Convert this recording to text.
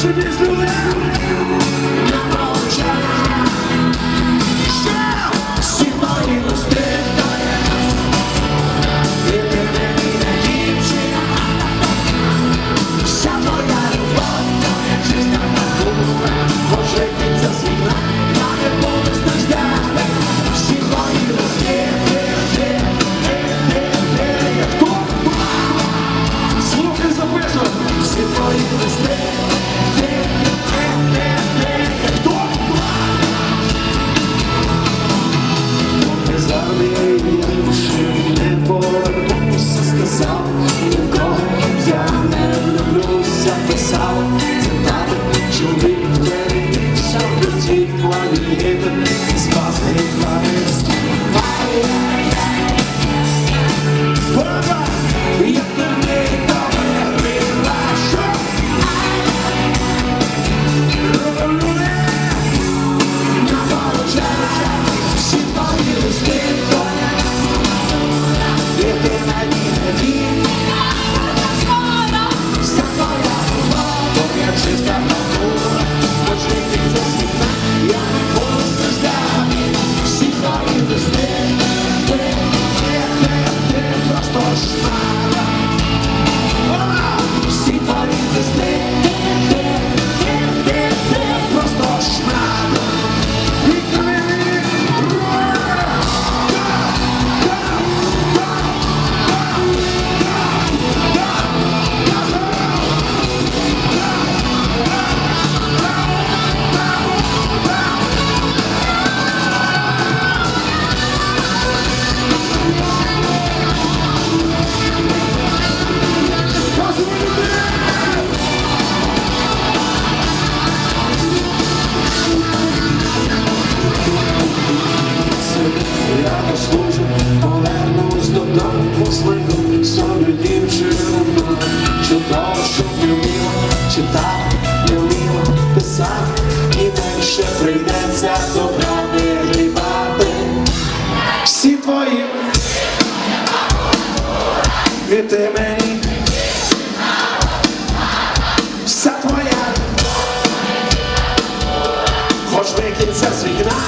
Such a miserable чиста натура, Хоч і відкрити мені вся твоя, хоч викинься з вікна.